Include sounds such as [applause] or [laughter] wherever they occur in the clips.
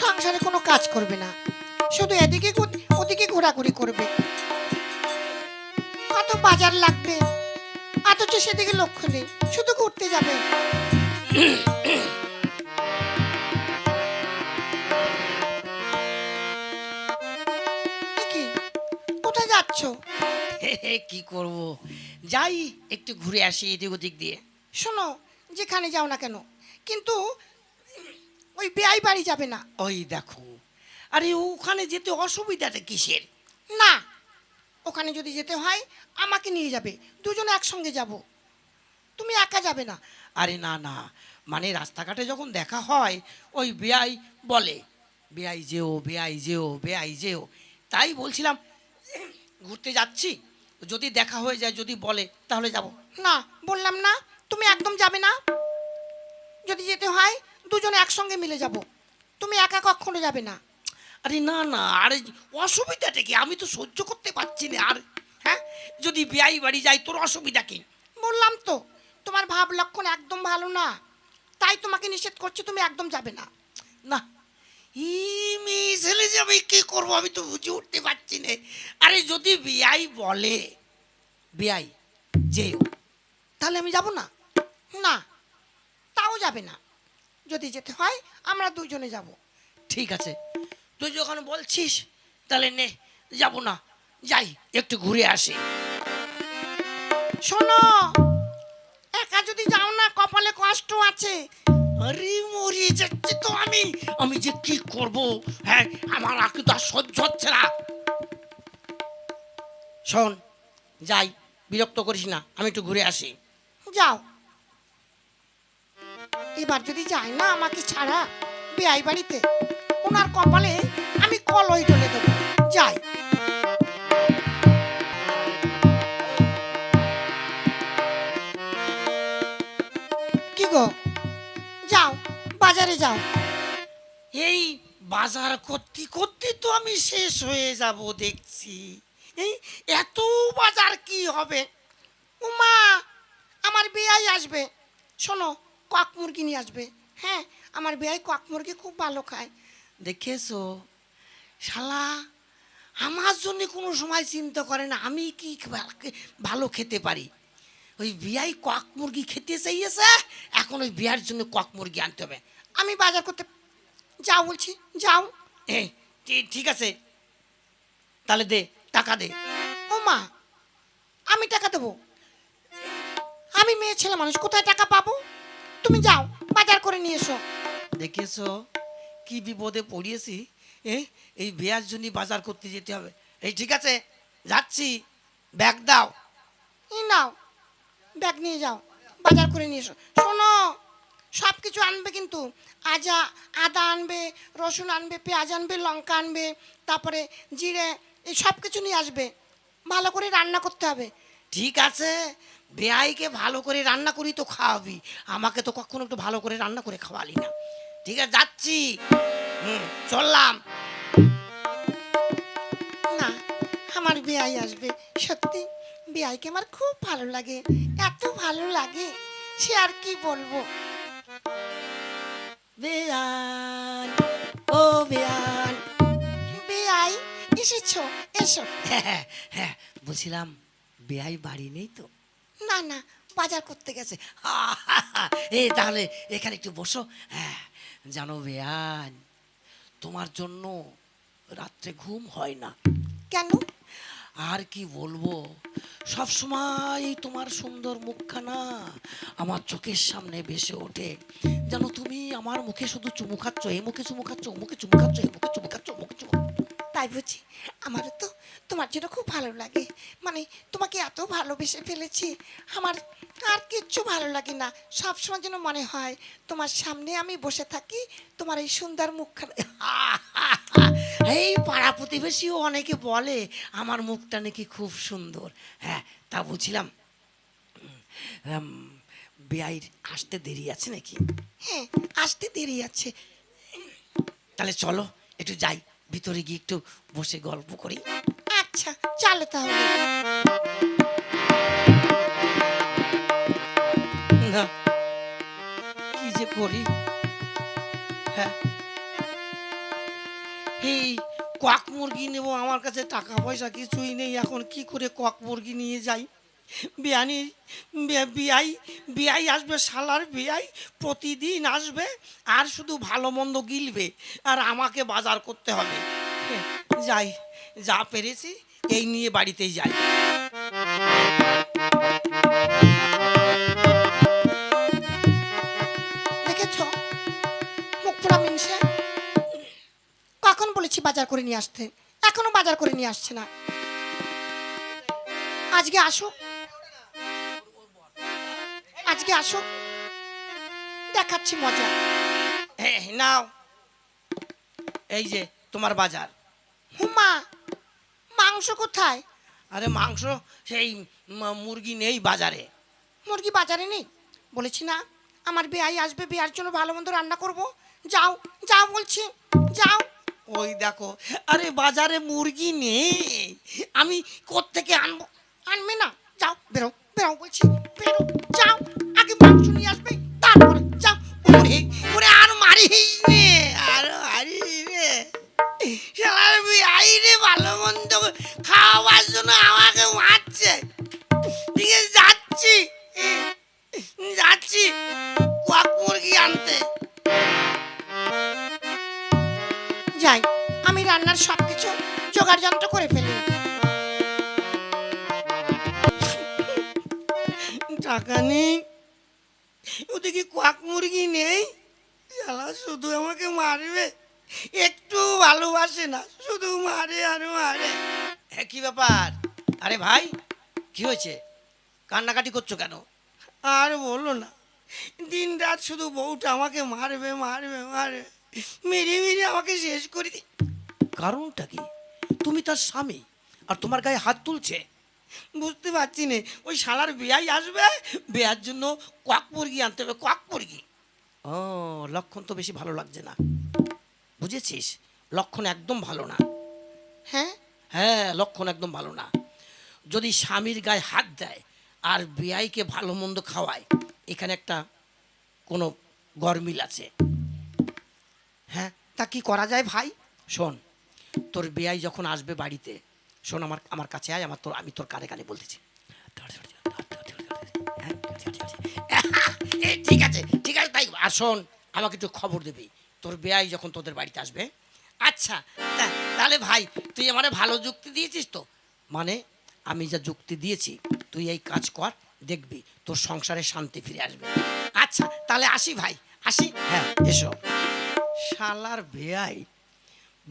সংসারে কোনো কাজ করবে না। শুধু এদিকে ওদিকে ঘোরাঘুরি করবে। কত বাজার লাগবে অথচ সেদিকে লক্ষ্য নেই শুধু ঘুরতে যাবে। কি? কোথায় যাচ্ছ? কি করব? যাই একটু ঘুরে আসি এদিক ওদিক দিয়ে। শোনো যেখানে যাও না কেন কিন্তু ওই বেআই বাড়ি যাবে না। ওই দেখো আরে ওখানে যেতে অসুবিধাটা কিসের? না ওখানে যদি যেতে হয় আমাকে নিয়ে যাবে দুজনে একসঙ্গে যাব। তুমি একা যাবে না। আরে না না মানে রাস্তাঘাটে যখন দেখা হয় ওই বেআই বলে বেআই যেও বেআই যেও বেআই যেও। তাই বলছিলাম ঘুরতে যাচ্ছি? যদি দেখা হয়ে যায় যদি বলে তাহলে যাব। না বললাম না তুমি একদম যাবে না। যদি যেতে হয় দুজনে একসঙ্গে মিলে যাব। তুমি একা কখনো যাবে না। আরে না না আরে অসুবিধাটা কি? আমি তো সহ্য করতে পারছি না। আর হ্যাঁ? যদি বিয়াই বাড়ি যাই তোর অসুবিধা কি? বললাম তো তোমার ভাব লক্ষণ একদম ভালো না। তাই তোমাকে নিষেধ করছি তুমি একদম যাবে না। না। ই মেয়ে ছেলে যে আমি কি করব? আমি তো বুঝে উঠতে পারছি না। আরে যদি বিআই বলে বিআই যেও তাহলে আমি যাব না? না তাও যাবে না। যদি যেতে হয় আমরা দুজনে যাব। ঠিক আছে। তুই যখন বলছিস তাহলে নে যাব না। যাই একটু ঘুরে আসি। শোনো একা যদি যাও না কপালে কষ্ট আছে। আরে মরিয়ে যাচ্ছে তো আমি। আমি যে কি করব? হ্যাঁ আমার আঁকি তো আর সহ্য হচ্ছে না। শোন যাই বিরক্ত করিস না আমি একটু ঘুরে আসি। যাও। এবার যদি যায় না আমাকে ছাড়া বেআই বাড়িতে, ওনার কপালে আমি কলই ডলে দেবো। যাই। কি গো? যাও, বাজারে যাও। এই বাজার করতে করতে তো আমি শেষ হয়ে যাব দেখছি। এই এত বাজার কি হবে? উমা, আমার বেয়াই আসবে। শোনো কক মুরগি নিয়ে আসবে। হ্যাঁ আমার বেয়াই কক মুরগি খুব ভালো খায়। দেখেছ? শালা, আমার জন্য কোনো সময় চিন্তা করে না, আমি কি ভালো খেতে পারি? ওই বিয়াই কক মুরগি খেতে চাইয়েছে, এখন ওই বিয়ার জন্য কক মুরগি আনতে হবে। আমি বাজার করতে যাও বলছি, যাও। এই ঠিক আছে। তাহলে দে, টাকা দে। ও মা, আমি টাকা দেবো। আমি মেয়ে ছেলে মানুষ, কোথায় টাকা পাবো? তুমি যাও বাজার করে নিয়ে এসো। দেখেছ? কি বিপদে পড়িয়েছি এই বিয়ার জন্য বাজার করতে যেতে হবে। এই ঠিক আছে যাচ্ছি। ব্যাগ দাও। এই নাও ব্যাগ নিয়ে যাও বাজার করে নিয়ে এসো। শোনো সব কিছু আনবে কিন্তু। আজা আদা আনবে রসুন আনবে পেঁয়াজ আনবে লঙ্কা আনবে তারপরে জিরে এই সব কিছু নিয়ে আসবে। ভালো করে রান্না করতে হবে। ঠিক আছে বেআইকে ভালো করে রান্না করি তো খাওয়াবি। আমাকে তো কখনো একটু ভালো করে রান্না করে খাওয়ালি না। ঠিক আছে, যাচ্ছি। হুম, চললাম। না, আমার বিয়াই আসবে। সত্যি, বেআইকে আমার খুব ভালো লাগে। এত ভালো লাগে, সে আর কি বলব? বেআন, ও বেআন, বেআই, এসেছ, এসো। হ্যাঁ হ্যাঁ বলছিলাম, বেআই বাড়ি নেই তো? না না বাজার করতে গেছে। এই তাহলে এখানে একটু বসো। হ্যাঁ জানো বেয়ান তোমার জন্য রাত্রে ঘুম হয় না। কেন? আর কি বলব সব সময় তোমার সুন্দর মুখখানা আমার চোখের সামনে ভেসে ওঠে। যেন তুমি আমার মুখে শুধু চুমু খাচ্ছ এই মুখে চুমু খাচ্ছ মুখে চুমু খাচ্ছ এই মুখে চুমু খাচ্ছ মুখে চুমু খাচ্ছ। তাই বুঝি? আমারও তো তোমার জন্য খুব ভালো লাগে। মানে তোমাকে এত ভালোবেসে ফেলেছি। আমার আর কিচ্ছু ভালো লাগে না। সবসময় যেন মনে হয় তোমার সামনে আমি বসে থাকি তোমার এই সুন্দর মুখখানা [laughs] এই পাড়া প্রতিবেশীও অনেকে বলে আমার মুখটা নাকি খুব সুন্দর। হ্যাঁ তা বলছিলাম উম, বেআইর আসতে দেরি আছে নাকি? হ্যাঁ আসতে দেরি আছে। তাহলে চলো একটু যাই। ভিতরে গিয়ে একটু বসে গল্প করি। আচ্ছা চলো তাহলে। না কি যে করি? হ্যাঁ। এই কক মুরগি নেব আমার কাছে টাকা পয়সা কিছুই নেই এখন কি করে কক মুরগি নিয়ে যাই? বিয়ানি বে- বিয়াই বিয়াই আসবে, শালার বিয়াই, প্রতিদিন আসবে, আর শুধু ভালো মন্দ গিলবে, আর আমাকে বাজার করতে হবে। যাই, যা পেরেছি, এই নিয়ে বাড়িতেই যাই। দেখেছ? মুখ মিনসে কখন বলেছি বাজার করে নিয়ে আসতে? এখনও বাজার করে নিয়ে আসছে না। আজকে আসো আজকে আসো। দেখাচ্ছি মজা। হ্যাঁ নাও। এই যে তোমার বাজার। হুমা মাংস কোথায়? আরে মাংস সেই মুরগি নেই বাজারে। মুরগি বাজারে নেই? বলেছি না আমার বেয়াই আসবে বেয়ার জন্য ভালো মন্দ রান্না করব। যাও যাও বলছি যাও। ওই দেখো আরে বাজারে মুরগি নেই। আমি কোত্থেকে আনব? আনবে না। যাও বেরো বেরো বলছি বেরো যাও। আর মারিস রে আর ভালো মন্দ খাওয়ার জন্য আমাকে মারছে। কি হয়েছে? কান্নাকাটি করছ কেন? আর বলো না। দিন রাত শুধু বউটা আমাকে মারবে মারবে মারবে। মেরে মেরে আমাকে শেষ করে দি কারণটা কি? তুমি তার স্বামী আর তোমার গায়ে হাত তুলছে? বুঝতে পারছি না। ওই শালার বিয়াই আসবে বিয়ার জন্য কক মুরগি আনতে হবে কক মুরগি। ও লক্ষণ তো বেশি ভালো লাগছে না। বুঝেছিস? লক্ষণ একদম ভালো না। হ্যাঁ? হ্যাঁ লক্ষণ একদম ভালো না। যদি স্বামীর গায়ে হাত দেয় আর বিয়াইকে ভালো মন্দ খাওয়ায় এখানে একটা কোনো গরমিল আছে হ্যাঁ তা কি করা যায় ভাই শোন তোর বিয়াই যখন আসবে বাড়িতে শোন আমার আমার কাছে আয় আমার তোর আমি তোর কানে কানে বলতেছি হ্যাঁ? ঠিক আছে ঠিক আছে তাই আর শোন আমাকে একটু খবর দিবি তোর বেয়াই যখন তোদের বাড়িতে আসবে আচ্ছা তাহলে ভাই তুই আমারে ভালো যুক্তি দিয়েছিস তো মানে আমি যা যুক্তি দিয়েছি, তুই এই কাজ কর, দেখবি তোর সংসারে শান্তি ফিরে আসবে। আচ্ছা তাহলে আসি ভাই, আসি? হ্যাঁ এসো। শালার বেয়াই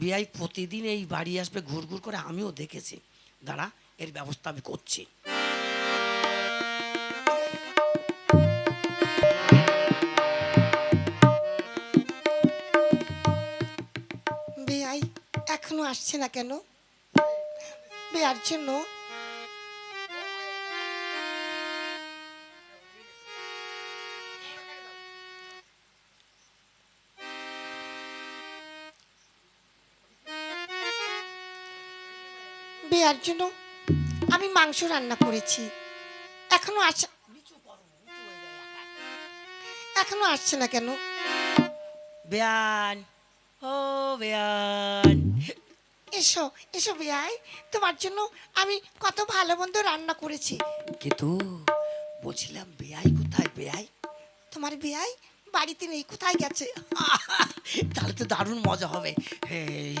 বেয়াই প্রতিদিন এই বাড়ি আসবে, ঘুর ঘুর করে আমিও দেখেছি। দাঁড়া, এর ব্যবস্থা আমি করছি। এখনও আসছে না কেন? বেয়ার জন্য বেয়ার জন্য আমি মাংস রান্না করেছি। এখনও আসছে এখনও আসছে না কেন? বেয়ান ও বেয়ান। এসো এসো বেয়াই তোমার জন্য আমি কত ভালো মন্দ রান্না করেছি। কিন্তু বলছিলাম বেয়াই কোথায় বেয়াই? তোমার বেয়াই বাড়িতে নেই কোথায় গেছে? তাহলে তো দারুণ মজা হবে। এই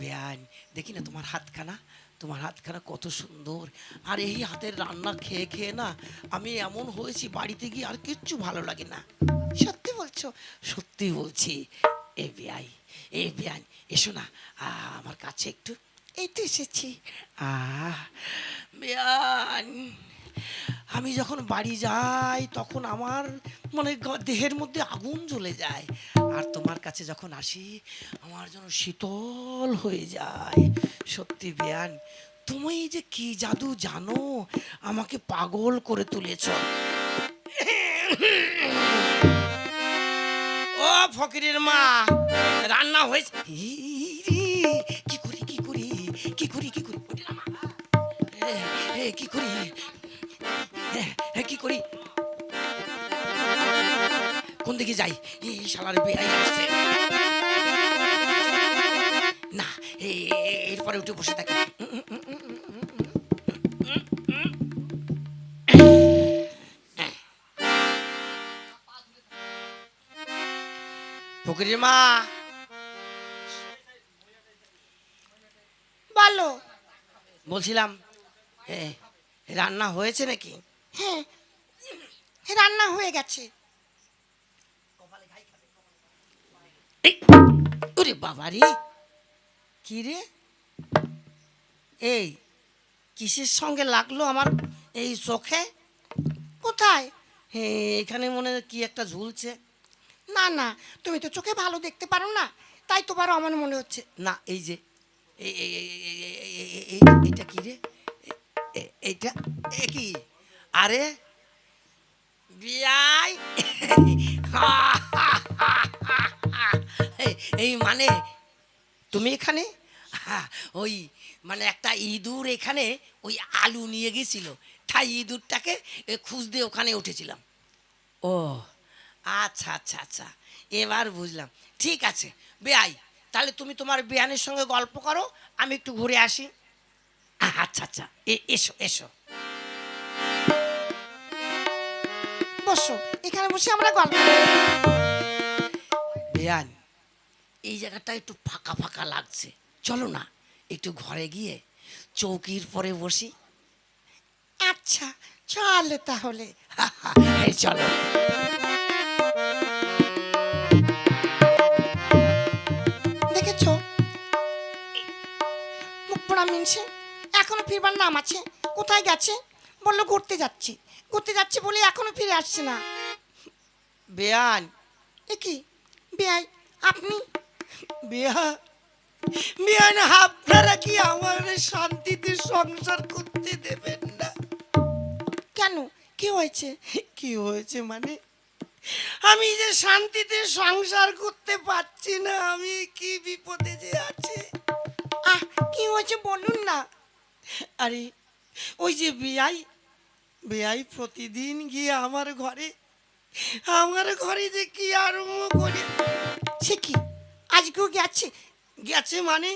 বেয়ান দেখি না তোমার হাতখানা। তোমার হাতখানা কত সুন্দর। আর এই হাতের রান্না খেয়ে খেয়ে না আমি এমন হয়েছি বাড়িতে গিয়ে আর কিচ্ছু ভালো লাগে না। সত্যি বলছো? সত্যি বলছি। এ বিআই এ বিআই এসো না। আমার কাছে একটু, এই তো এসেছি। আহ বেয়ান আমি যখন বাড়ি যাই, তখন আমার মানে দেহের মধ্যে আগুন জ্বলে যায়। আর তোমার কাছে যখন আসি, আমার যেন শীতল হয়ে যায়। সত্যি বেয়ান, তুমি যে কি জাদু জানো? আমাকে পাগল করে তুলেছ। ও ফকিরের মা, রান্না হয়েছে। কি করি কি করি কি করি কি করি? কি করি? করি? কোন দিকে যাই? এই শালার বেয়াই আসছে। না এরপরে উঠে বসে থাকে। ফকিরের মা। বলো। বলছিলাম রান্না হয়েছে নাকি? হ্যাঁ রান্না হয়ে গেছে। ওরে বাবারি কি রে? এই কিসের সঙ্গে লাগল আমার এই চোখে? কোথায়? হ্যাঁ এখানে মনে হয় কি একটা ঝুলছে। না না তুমি তো চোখে ভালো দেখতে পারো না তাই তোমার আমার মনে হচ্ছে। না এই যে এইটা কি রে? এইটা কি? আরে বিয়াই। [laughs] এই- মানে তুমি এখানে? [laughs] ওই মানে একটা ইঁদুর এখানে ওই আলু নিয়ে গেছিল। তাই ইঁদুরটাকে এ, খুঁজতে ওখানে উঠেছিলাম। ও আচ্ছা আচ্ছা আচ্ছা। এবার বুঝলাম। ঠিক আছে বেআই তাহলে তুমি তোমার বেয়ানের সঙ্গে গল্প করো আমি একটু ঘুরে আসি। আচ্ছা আচ্ছা এসো এসো। বসো, এখানে বসে আমরা গল্প। বেয়ান, এই জায়গাটা একটু ফাঁকা ফাঁকা লাগছে। চলো না, একটু ঘরে গিয়ে চৌকির পরে বসি। আচ্ছা চলো তাহলে। [laughs] চলো। দেখেছ? এখনও ফিরবার নাম আছে। কোথায় গেছে? বলল ঘুরতে যাচ্ছি। ঘুরতে যাচ্ছি বলে এখনও ফিরে আসছে না। বেয়ান এ কি? বেআই আপনি? বিয়া? বিয়ান আপনারা কি আমার শান্তিতে সংসার করতে দেবেন না? কেন? কি হয়েছে? কি হয়েছে মানে? আমি যে শান্তিতে সংসার করতে পারছি না আমি কি বিপদে যে আছে? আহ কি হয়েছে বলুন না। আরে ওই যে বিয়াই বিয়াই প্রতিদিন গিয়ে আমার ঘরে আমার ঘরে যে কি আরম্ভ করে? সে কি? আজকেও গেছে? গেছে মানে?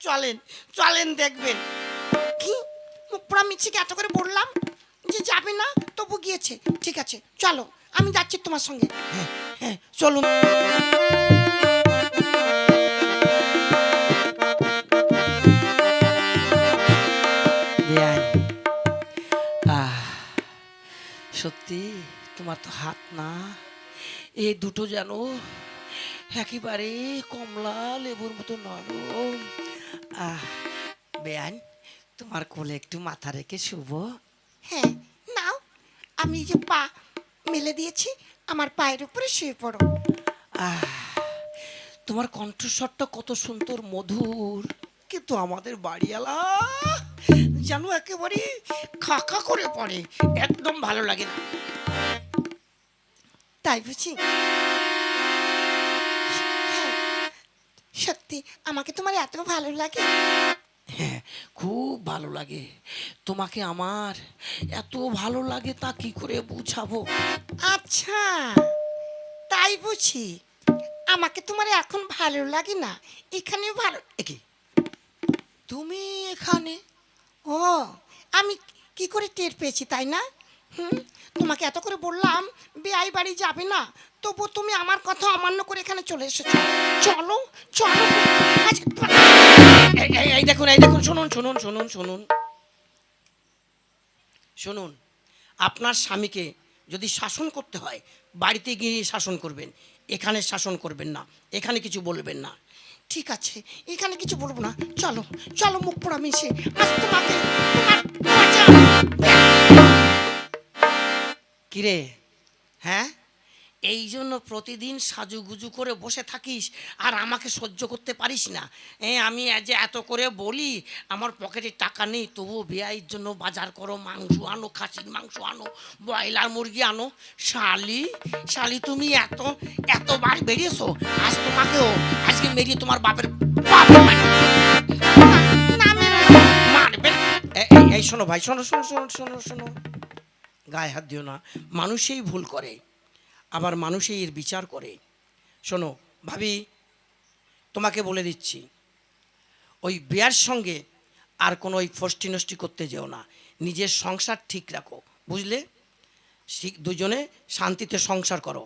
চলেন চলেন দেখবেন। কি? মুখ পোড়া মিছিকে এত করে বললাম? যে যাবে না তবু গিয়েছে। ঠিক আছে চলো আমি যাচ্ছি তোমার সঙ্গে। হ্যাঁ হ্যাঁ চলুন। তোমার তো হাত না। এই দুটো যেন একেবারে কমলা লেবুর মতো নরম। আহ বেআইন তোমার কোলে একটু মাথা রেখে শুভ হ্যাঁ নাও আমি যে পা মেলে দিয়েছি আমার পায়ের উপরে শুয়ে পড়ো। আহ তোমার কণ্ঠস্বরটা কত সুন্দর মধুর। কিন্তু আমাদের বাড়িওয়ালা যেন একেবারে খাকা করে পড়ে একদম ভালো লাগে না। তাই বুঝি সত্যি আমাকে তোমার এত ভালো লাগে? হ্যাঁ খুব ভালো লাগে। তোমাকে আমার এত ভালো লাগে তা কি করে বুঝাবো? আচ্ছা তাই বুঝি আমাকে তোমার এখন ভালো লাগে না এখানেও ভালো একি তুমি এখানে? ও আমি কি করে টের পেয়েছি তাই না? হুম? তোমাকে এত করে বললাম বেআই বাড়ি যাবে না। তবু তুমি আমার কথা অমান্য করে এখানে চলে এসেছ। চলো চলো। এই- দেখুন এই দেখুন শুনুন শুনুন শুনুন শুনুন। শুনুন আপনার স্বামীকে যদি শাসন করতে হয় বাড়িতে গিয়ে শাসন করবেন এখানে শাসন করবেন না এখানে কিছু বলবেন না। ঠিক আছে এখানে কিছু বলব না। চলো চলো মুখ পোড়া মিশে আজ তোমাকে তোমার কিরে হ্যাঁ এই জন্য প্রতিদিন সাজুগুজু করে বসে থাকিস আর আমাকে সহ্য করতে পারিস না এ আমি যে এত করে বলি আমার পকেটে টাকা নেই তবুও বেআইয়ের জন্য বাজার করো মাংস আনো খাসির মাংস আনো ব্রয়লার মুরগি আনো শালি শালি তুমি এত এত বার বেরিয়েছো আজ তোমাকেও আজকে মেরিয়ে তোমার বাপের বাপের। মারবে এই শোনো ভাই শোনো শোনো শোনো শোনো শোনো গায়ে হাত দিও না। মানুষেই ভুল করে, আবার মানুষেই এর বিচার করে। শোনো, ভাবি, তোমাকে বলে দিচ্ছি, ওই বিয়ার সঙ্গে আর কোনো ওই ফষ্টি নষ্টি করতে যেও না। নিজের সংসার ঠিক রাখো, বুঝলে? দুজনে শান্তিতে সংসার করো,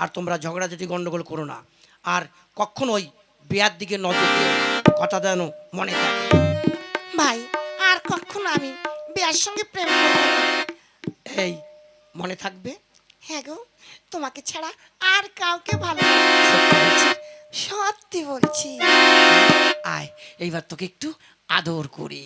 আর তোমরা ঝগড়াঝাটি গন্ডগোল করো না। আর কখনো ওই বিয়ার দিকে নজর দিও কথা যেন মনে থাকে। ভাই, আর কখনো আমি বিয়ার সঙ্গে প্রেম করব এই মনে থাকবে? হ্যাঁ গো তোমাকে ছাড়া আর কাউকে ভালো সত্যি বলছি। আয় এইবার তোকে একটু আদর করি।